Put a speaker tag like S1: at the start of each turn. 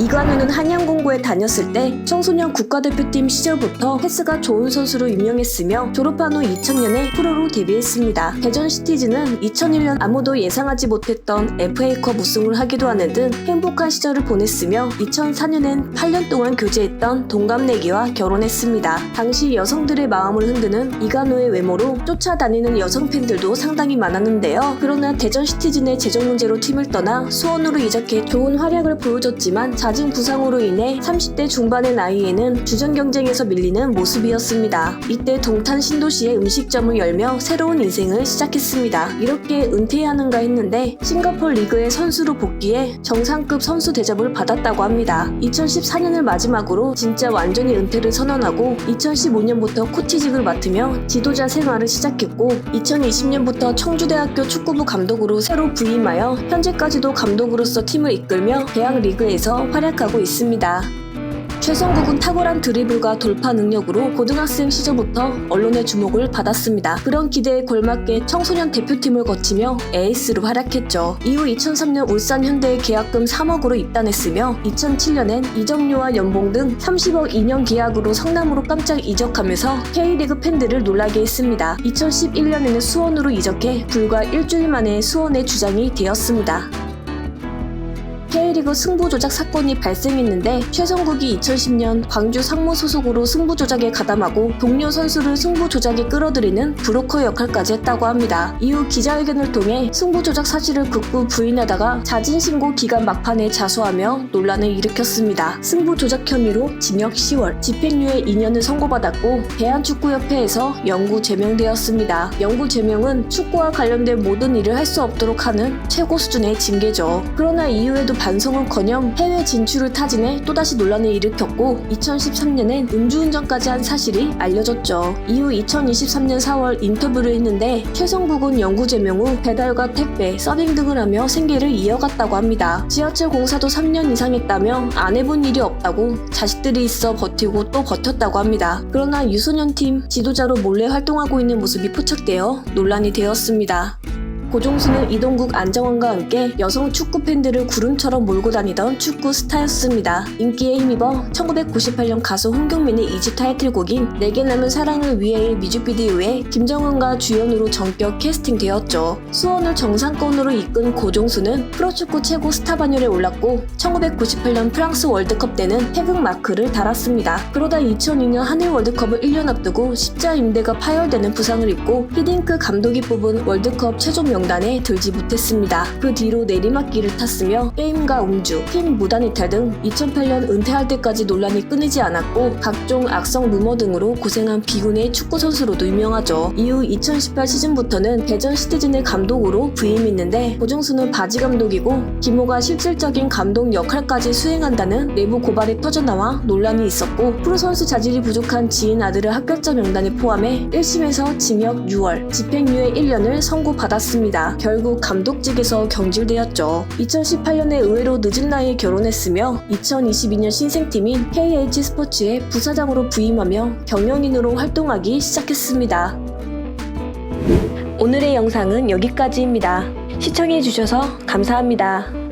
S1: 이관우는 한양공고에 다녔을 때 청소년 국가대표팀 시절부터 패스가 좋은 선수로 유명했으며 졸업한 후 2000년에 프로로 데뷔했습니다. 대전 시티즈는 2001년 아무도 예상하지 못했던 FA컵 우승을 하기도 하는 등 행복한 시절을 보냈으며 2004년엔 8년 동안 교제했던 동갑내기와 결혼했습니다. 당시 여성들의 마음을 흔드는 이관우의 외모로 쫓아다니는 여성 팬들도 상당히 많았는데요. 그러나 대전 시티즌의 재정 문제로 팀을 떠나 수원으로 이적해 좋은 활약을 보여줬지만 잦은 부상으로 인해 30대 중반의 나이에는 주전 경쟁에서 밀리는 모습이었습니다. 이때 동탄 신도시에 음식점을 열며 새로운 인생을 시작했습니다. 이렇게 은퇴하는가 했는데 싱가포르 리그의 선수로 복귀해 정상급 선수 대접을 받았다고 합니다. 2014년을 마지막으로 진짜 완전히 은퇴를 선언하고 2015년부터 코치직을 맡으며 지도자 생활을 시작했고 2020년부터 청주대학교 축구부 감독으로 새로 부임하여 현재까지도 감독으로서 팀을 이끌며 대학 리그에서 활 약하고 있습니다. 최성국은 탁월한 드리블과 돌파 능력으로 고등학생 시절부터 언론의 주목을 받았습니다. 그런 기대에 걸맞게 청소년 대표팀을 거치며 에이스로 활약했죠. 이후 2003년 울산 현대에 계약금 3억으로 입단했으며 2007년엔 이적료와 연봉 등 30억 2년 계약으로 성남으로 깜짝 이적하면서 K리그 팬들을 놀라게 했습니다. 2011년에는 수원으로 이적해 불과 일주일 만에 수원의 주장이 되었습니다. K리그 승부 조작 사건이 발생했는데 최성국이 2010년 광주 상무 소속으로 승부 조작에 가담하고 동료 선수를 승부 조작에 끌어들이는 브로커 역할까지 했다고 합니다. 이후 기자회견을 통해 승부 조작 사실을 극구 부인하다가 자진 신고 기간 막판에 자수하며 논란을 일으켰습니다. 승부 조작 혐의로 징역 10월, 집행유예 2년을 선고받았고 대한축구협회에서 영구 제명되었습니다. 영구 제명은 축구와 관련된 모든 일을 할 수 없도록 하는 최고 수준의 징계죠. 그러나 이후에도 반성은커녕 해외 진출을 타진해 또다시 논란을 일으켰고 2013년엔 음주운전까지 한 사실이 알려졌죠. 이후 2023년 4월 인터뷰를 했는데 최성국은 영구 제명 후 배달과 택배, 서빙 등을 하며 생계를 이어갔다고 합니다. 지하철 공사도 3년 이상 했다며 안 해본 일이 없다고 자식들이 있어 버티고 또 버텼다고 합니다. 그러나 유소년 팀 지도자로 몰래 활동하고 있는 모습이 포착되어 논란이 되었습니다. 고종수는 이동국 안정환과 함께 여성 축구 팬들을 구름처럼 몰고 다니던 축구 스타였습니다. 인기에 힘입어 1998년 가수 홍경민의 이집 타이틀곡인 내게 남은 사랑을 위해의 뮤직비디오에 김정은과 주연으로 전격 캐스팅되었죠. 수원을 정상권으로 이끈 고종수는 프로축구 최고 스타 반열에 올랐고 1998년 프랑스 월드컵 때는 태극 마크를 달았습니다. 그러다 2002년 한일 월드컵을 1년 앞두고 십자 인대가 파열되는 부상을 입고 히딩크 감독이 뽑은 월드컵 최종 명 단에 들지 못했습니다. 그 뒤로 내리막길을 탔으며 게임과 음주, 팀 무단 이탈 등 2008년 은퇴할 때까지 논란이 끊이지 않았고 각종 악성 루머 등으로 고생한 비군의 축구 선수로도 유명하죠. 이후 2018 시즌부터는 대전 시티즌의 감독으로 부임했는데 고정수는 바지 감독이고 김호가 실질적인 감독 역할까지 수행한다는 내부 고발이 터져나와 논란이 있었고 프로 선수 자질이 부족한 지인 아들을 합격자 명단에 포함해 1심에서 징역 6월, 집행유예 1년을 선고받았습니다. 결국 감독직에서 경질되었죠. 2018년에 의외로 늦은 나이에 결혼했으며 2022년 신생팀인 KH 스포츠에 부사장으로 부임하며 경영인으로 활동하기 시작했습니다. 오늘의 영상은 여기까지입니다. 시청해주셔서 감사합니다.